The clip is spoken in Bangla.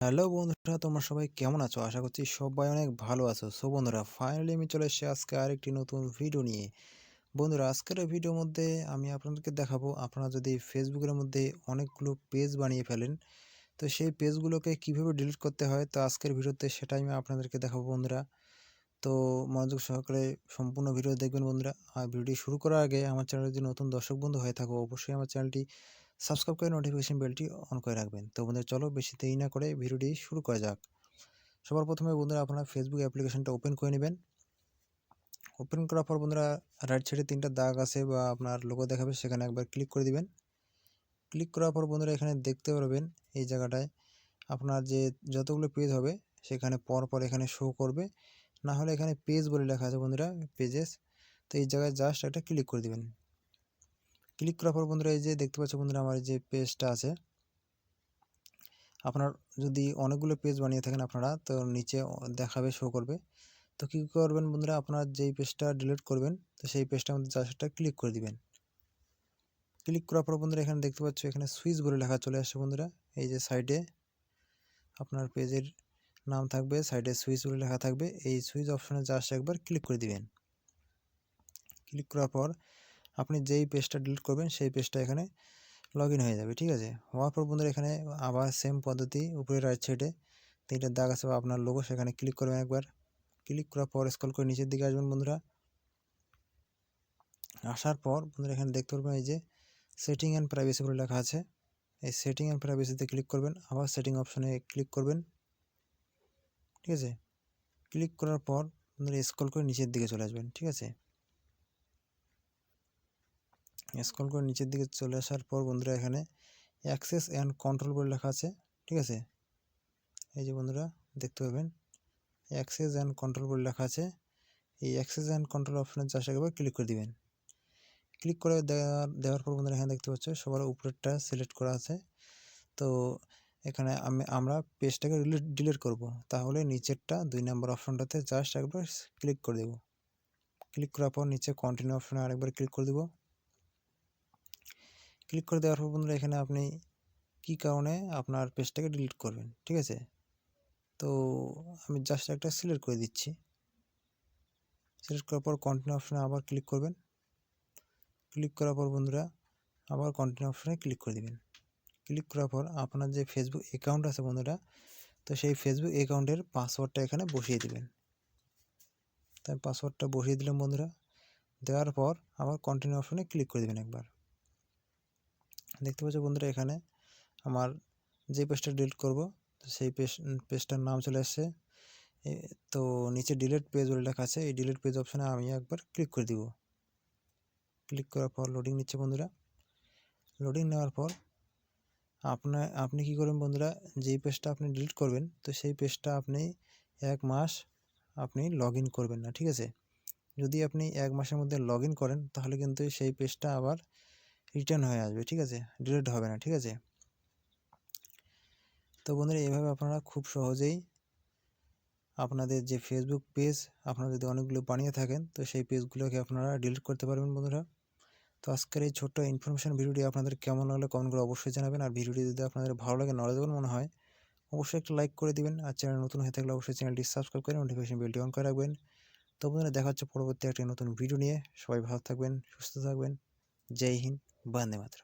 হ্যালো বন্ধুরা, তোমরা সবাই কেমন আছো? আশা করছি সবাই অনেক ভালো আছো। সো বন্ধুরা ফাইনালি আমি চলে এসেছি আজকে আরেকটি নতুন ভিডিও নিয়ে। বন্ধুরা, আজকের ভিডিওর মধ্যে আমি আপনাদেরকে দেখাবো, আপনারা যদি ফেসবুকের মধ্যে অনেকগুলো পেজ বানিয়ে ফেলেন, তো সেই পেজগুলোকে কীভাবে ডিলিট করতে হয়, তো আজকের ভিডিওতে সেটাই আমি আপনাদেরকে দেখাবো বন্ধুরা। তো মনোযোগ সহকারে সম্পূর্ণ ভিডিও দেখবেন বন্ধুরা। আর ভিডিওটি শুরু করার আগে আমার চ্যানেলে যদি নতুন দর্শক বন্ধু হয়ে থাকো, অবশ্যই আমার চ্যানেলটি সাবস্ক্রাইব করে নোটিফিকেশন বেলটি অন করে রাখবেন। তো বন্ধুরা, চলো বেশি দেরি না করে ভিডিওটি শুরু করা যাক। সবার প্রথমে বন্ধুরা, আপনারা ফেসবুক অ্যাপ্লিকেশনটা ওপেন করে নেবেন। ওপেন করার পর বন্ধুরা রাইট সাইডে তিনটা দাগ আছে বা আপনার লোগো দেখাবে, সেখানে একবার ক্লিক করে দিবেন। ক্লিক করার পর বন্ধুরা, এখানে দেখতে পারবেন এই জায়গাটায় আপনার যে যতগুলো পেজ হবে, সেখানে পর পর এখানে শো করবে। না হলে এখানে পেজ বলে লেখা আছে বন্ধুরা পেজেস তো এই জায়গায় জাস্ট একটা ক্লিক করে দিবেন। ক্লিক করার পর বন্ধুরা, এই যে দেখতে পাচ্ছ বন্ধুরা, আমার যে পেজটা আছে। আপনার যদি অনেকগুলো পেজ বানিয়ে থাকেন আপনারা, তো নিচে দেখাবে শো করবে। তো কী করবেন বন্ধুরা, আপনার যেই পেজটা ডিলিট করবেন, তো সেই পেজটার মধ্যে জাস্টটা ক্লিক করে দিবেন। ক্লিক করার পর বন্ধুরা, এখানে দেখতে পাচ্ছ, এখানে সুইচ বলে লেখা চলে আসছে বন্ধুরা। এই যে সাইডে আপনার পেজের নাম থাকবে সাইডে সুইচ বলে লেখা থাকবে। এই সুইচ অপশনে জাস্ট একবার ক্লিক করে দিবেন। ক্লিক করার পর আপনি যেই পেজটা ডিলিট করবেন, সেই পেজটা এখানে লগ হয়ে যাবে, ঠিক আছে? হওয়ার পর বন্ধুরা, এখানে আবার সেম পদ্ধতি, উপরে রাইট সাইডে তিনটা দাগ আছে বা আপনার লোগো সেখানে ক্লিক করবেন একবার। ক্লিক করার পর স্কল করে নিচের দিকে আসবেন বন্ধুরা। আসার পর বন্ধুরা, এখানে দেখতে পারবেন এই যে সেটিং অ্যান্ড প্রাইভেসি বলে লেখা আছে। এই সেটিং অ্যান্ড প্রাইভেসিতে ক্লিক করবেন, আবার সেটিং অপশনে ক্লিক করবেন, ঠিক আছে? ক্লিক করার পর বন্ধুরা স্কল করে নিচের দিকে চলে আসবেন, ঠিক আছে? স্ক্রল করে নিচের দিকে চলে আসার পর বন্ধুরা এখানে অ্যাক্সেস অ্যান্ড কন্ট্রোল বলে লেখা আছে, ঠিক আছে? এই যে বন্ধুরা, দেখতে পাবেন। অ্যাক্সেস অ্যান্ড কন্ট্রোল বলে লেখা আছে। এই অ্যাক্সেস অ্যান্ড কন্ট্রোল অপশনে চাষ একবার ক্লিক করে দিবেন। ক্লিক করে দেওয়ার দেওয়ার পর বন্ধুরা এখানে দেখতে পাচ্ছ, সবার উপরেরটা সিলেক্ট করা আছে। তো এখানে আমি, আমরা পেজটাকে ডিলিট করব। তাহলে নিচেরটা দুই নম্বর অপশনটাতে জাস্ট একবার ক্লিক করে দেব। ক্লিক করার পর নিচে কন্টিনিউ অপশনে আরেকবার ক্লিক করে দেবো। ক্লিক করে দেওয়ার পর বন্ধুরা এখানে আপনি কি কারণে আপনার পেজটাকে ডিলিট করবেন, ঠিক আছে? তো আমি জাস্ট একটা সিলেক্ট করে দিচ্ছি। সিলেক্ট করার পর কন্টিনিউ অপশানে আবার ক্লিক করবেন। ক্লিক করার পর বন্ধুরা আবার কন্টিনিউ অপশানে ক্লিক করে দেবেন। ক্লিক করার পর আপনার যে ফেসবুক অ্যাকাউন্ট আছে বন্ধুরা, তো সেই ফেসবুক অ্যাকাউন্টের পাসওয়ার্ডটা এখানে বসিয়ে দেবেন। তাই পাসওয়ার্ডটা বসিয়ে দিলাম বন্ধুরা। দেওয়ার পর আবার কন্টিনিউ অপশানে ক্লিক করে দেবেন একবার। দেখতে পাচ্ছ বন্ধুরা এখানে আমার যে পেজটা ডিলিট করব, সেই পেজ পেজটার নাম চলে আসছে। তো নিচে ডিলিট পেজ বলে লেখা আছে, এই ডিলিট পেজ অপশানে আমি একবার ক্লিক করে দিব। ক্লিক করার পর লোডিং নিচ্ছে বন্ধুরা। লোডিং নেওয়ার পর আপনার আপনি কি করবেন বন্ধুরা, যেই পেজটা আপনি ডিলিট করবেন, তো সেই পেজটা আপনি এক মাস আপনি লগ করবেন না, ঠিক আছে? যদি আপনি এক মাসের মধ্যে লগ করেন, তাহলে কিন্তু সেই পেজটা আবার রিটার্ন হয়ে আসবে, ঠিক আছে? ডিলিট হবে না, ঠিক আছে? তো বন্ধুরা এইভাবে আপনারা খুব সহজেই আপনাদের যে ফেসবুক পেজ আপনারা যদি অনেকগুলো বানিয়ে থাকেন, তো সেই পেজগুলোকে আপনারা ডিলিট করতে পারবেন বন্ধুরা। তো আজকের এই ছোট্ট ইনফরমেশান ভিডিওটি আপনাদের কেমন লাগলে কমেন্ট করে অবশ্যই জানাবেন। আর ভিডিওটি যদি আপনাদের ভালো লাগে নলেজেবল মনে হয়, অবশ্যই একটা লাইক করে দিবেন। আর চ্যানেল নতুন হয়ে থাকলে অবশ্যই চ্যানেলটি সাবস্ক্রাইব করে নোটিফিকেশন বেলটি অন করে রাখবেন। তো বন্ধুরা, দেখা হচ্ছে পরবর্তী একটি নতুন ভিডিও নিয়ে। সবাই ভালো থাকবেন, সুস্থ থাকবেন। জয় হিন্দ। બાર ને માત્ર